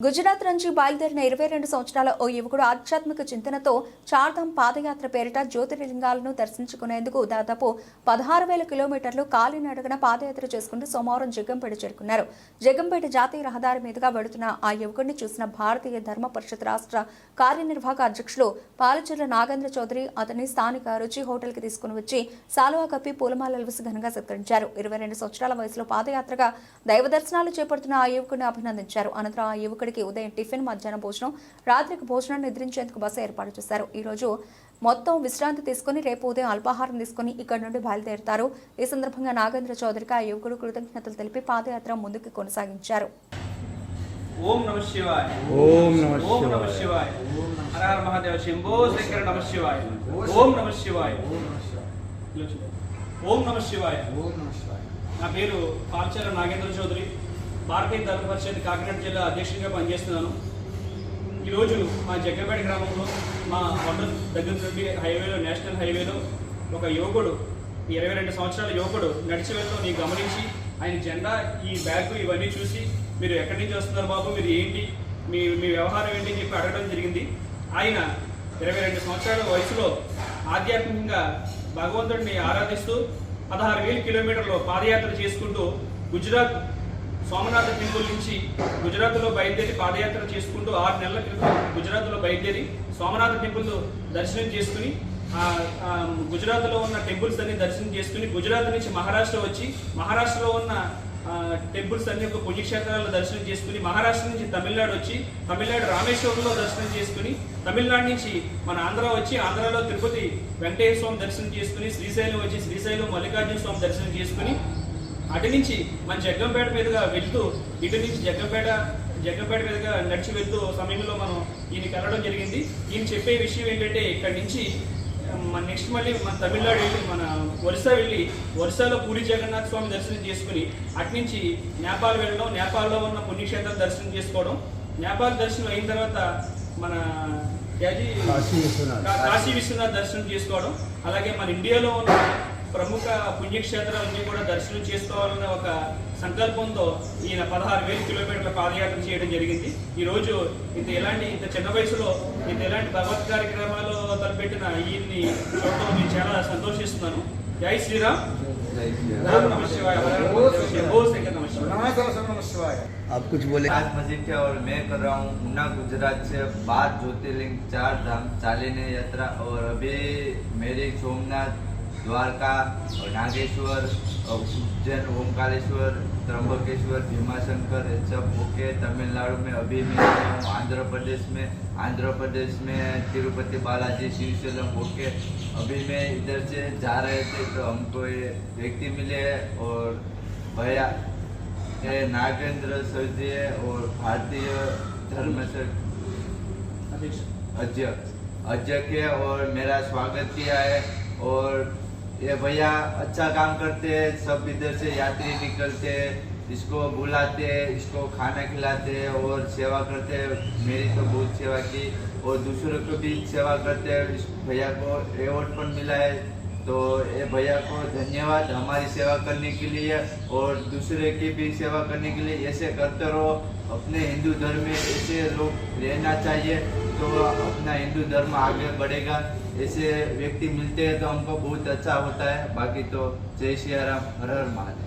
గుజరాత్ నుంచి బయలుదేరిన ఇరవై రెండు సంవత్సరాల ఓ యువకుడు ఆధ్యాత్మిక చింతనతో చార్ధామ్ పాదయాత్ర పేరిట జ్యోతిర్లింగాలను దర్శించుకునేందుకు దాదాపు పదహారు వేల కిలోమీటర్లు కాలినడగన పాదయాత్ర చేసుకుంటూ సోమవారం జగ్గంపేట చేరుకున్నారు. జగ్గంపేట జాతీయ రహదారి మీదుగా వెడుతున్న ఆ యువకుడిని చూసిన భారతీయ ధర్మ పరిషత్ రాష్ట్ర కార్యనిర్వాహక అధ్యక్షులు పాలచెర్ల నాగేంద్ర చౌదరి అతని స్థానిక రుచి హోటల్కి తీసుకుని వచ్చి సాలువా కప్పి పూలమాలలు వేసి ఘనంగా సత్కరించారు. ఇరవై రెండు సంవత్సరాల వయసులో పాదయాత్రగా దైవ దర్శనాలు చేపడుతున్న ఆ యువకుడిని అభినందించారు. అనంతరం ఆ యువకుడు యువకుడికి ఉదయం టిఫిన్ మధ్యాహ్నం భోజనం రాత్రికి భోజనం నిద్రించేందుకు బస ఏర్పాటు చేశారు. ఈ రోజు మొత్తం విశ్రాంతి తీసుకుని రేపు ఉదయం అల్పాహారం తీసుకుని ఇక్కడ నుండి బయలుదేరుతారు. ఈ సందర్భంగా నాగేంద్ర చౌదరికి ఆ యువకుడు కృతజ్ఞతలు తెలిపి పాదయాత్ర ముందుకు కొనసాగించారు. ఓం నమ శివాయ. ఓం నమ ఓం నమ శివాయ. హర హర మహాదేవ శంభో శంకర నమ శివాయ. ఓం నమ శివాయ. ఓం నమ శివాయ. నా పేరు పాల్చాల నాగేంద్ర చౌదరి. భారతీయ ధర్మ పరిషత్ కాకినాడ జిల్లా అధ్యక్షుడిగా పనిచేస్తున్నాను. ఈరోజు మా జగ్గంపేట గ్రామంలో మా కొండ దగ్గర నుండి హైవేలో నేషనల్ హైవేలో ఒక యువకుడు ఇరవై రెండు సంవత్సరాల యువకుడు నడిచి వెళ్ళడం గమనించి ఆయన జెండా ఈ బ్యాగ్ ఇవన్నీ చూసి మీరు ఎక్కడి నుంచి వస్తున్నారు బాబు మీరు ఏంటి మీ మీ వ్యవహారం ఏంటి అని చెప్పి అడగడం జరిగింది. ఆయన ఇరవై రెండు సంవత్సరాల వయసులో ఆధ్యాత్మికంగా భగవంతుడిని ఆరాధిస్తూ పదహారు వేల కిలోమీటర్లు పాదయాత్ర చేసుకుంటూ గుజరాత్ సోమనాథ టెంపుల్ నుంచి గుజరాత్లో బయలుదేరి పాదయాత్ర చేసుకుంటూ ఆరు నెలల క్రితం గుజరాత్లో బయలుదేరి సోమనాథ టెంపుల్ దర్శనం చేసుకుని గుజరాత్లో ఉన్న టెంపుల్స్ అన్ని దర్శనం చేసుకుని గుజరాత్ నుంచి మహారాష్ట్ర వచ్చి మహారాష్ట్రలో ఉన్న టెంపుల్స్ అన్ని ఒక పుణ్యక్షేత్రాల్లో దర్శనం చేసుకుని మహారాష్ట్ర నుంచి తమిళనాడు వచ్చి తమిళనాడు రామేశ్వరంలో దర్శనం చేసుకుని తమిళనాడు నుంచి మన ఆంధ్ర వచ్చి ఆంధ్రలో తిరుపతి వెంకటేశ్వర స్వామి దర్శనం చేసుకుని శ్రీశైలం వచ్చి శ్రీశైలం మల్లికార్జున స్వామి దర్శనం చేసుకుని అటు నుంచి మన జగ్గంపేట మీదుగా వెళ్తూ ఇటు నుంచి జగ్గంపేట జగ్గంపేట మీదుగా నడిచి వెళ్తూ సమయంలో మనం ఈయనకి వెళ్ళడం జరిగింది. ఈయన చెప్పే విషయం ఏంటంటే ఇక్కడ నుంచి మన నెక్స్ట్ మళ్ళీ మన తమిళనాడు వెళ్ళి మన ఒరిస్సా వెళ్ళి ఒరిస్సాలో పూరి జగన్నాథ స్వామి దర్శనం చేసుకుని అటు నుంచి నేపాల్ వెళ్ళడం నేపాల్లో ఉన్న పుణ్యక్షేత్రాలు దర్శనం చేసుకోవడం. నేపాల్ దర్శనం అయిన తర్వాత మన కాశీ విశ్వనాథ్ దర్శనం చేసుకోవడం. అలాగే మన ఇండియాలో ఉన్న ప్రముఖ పుణ్యక్షేత్రాలన్నీ కూడా దర్శనం చేసుకోవాలన్న ఒక సంకల్పంతో ఈయన పదహారు వేల కిలోమీటర్ల పాదయాత్ర చేయడం జరిగింది ఈ రోజు ఇంత ఎలాంటి ఇంత చిన్న వయసులో ఇంత ఎలాంటి భగవత్ కార్యక్రమాలు తలపెట్టిన ఈయన్ని చూడటం నేను చాలా సంతోషిస్తున్నాను జై శ్రీరామ్ ఓం నమ శివాయ హర హర మహాదేవ శంభో శంకర నమ శివాయ आप कुछ बोले आज मस्जिद के और मैं कर रहा हूँ उन्ना गुजरात से बारह ज्योतिर्लिंग चार धाम चालीने यात्रा और अभी मेरी सोमनाथ द्वारका और नागेश्वर और उज्जैन ओमकारेश्वर त्र्यंबकेश्वर भीमाशंकर ये सब होके तमिलनाडु में अभी मैं हूँ आंध्र प्रदेश में आंध्र प्रदेश में तिरुपति बालाजी श्रीशैलम होके अभी मैं इधर से जा रहे थे तो हमको ये व्यक्ति मिले और भैया ये नागेंद्र है और भारतीय धर्म से अध्यक्ष अध्यक्ष है और मेरा स्वागत किया है और ये भैया अच्छा काम करते हैं, सब इधर से यात्री निकलते हैं, इसको बुलाते हैं, इसको खाना खिलाते हैं और सेवा करते हैं। मेरी तो बहुत सेवा की और दूसरों को भी सेवा करते हैं। इस भैया को अवार्ड पर मिला है। तो ये भैया को धन्यवाद हमारी सेवा करने के लिए और दूसरे की भी सेवा करने के लिए ऐसे करते रहो। अपने हिंदू धर्म में ऐसे लोग रहना चाहिए तो अपना हिंदू धर्म आगे बढ़ेगा। ऐसे व्यक्ति मिलते हैं तो हमको बहुत अच्छा होता है। बाकी तो जय श्री राम, हर हर महादेव।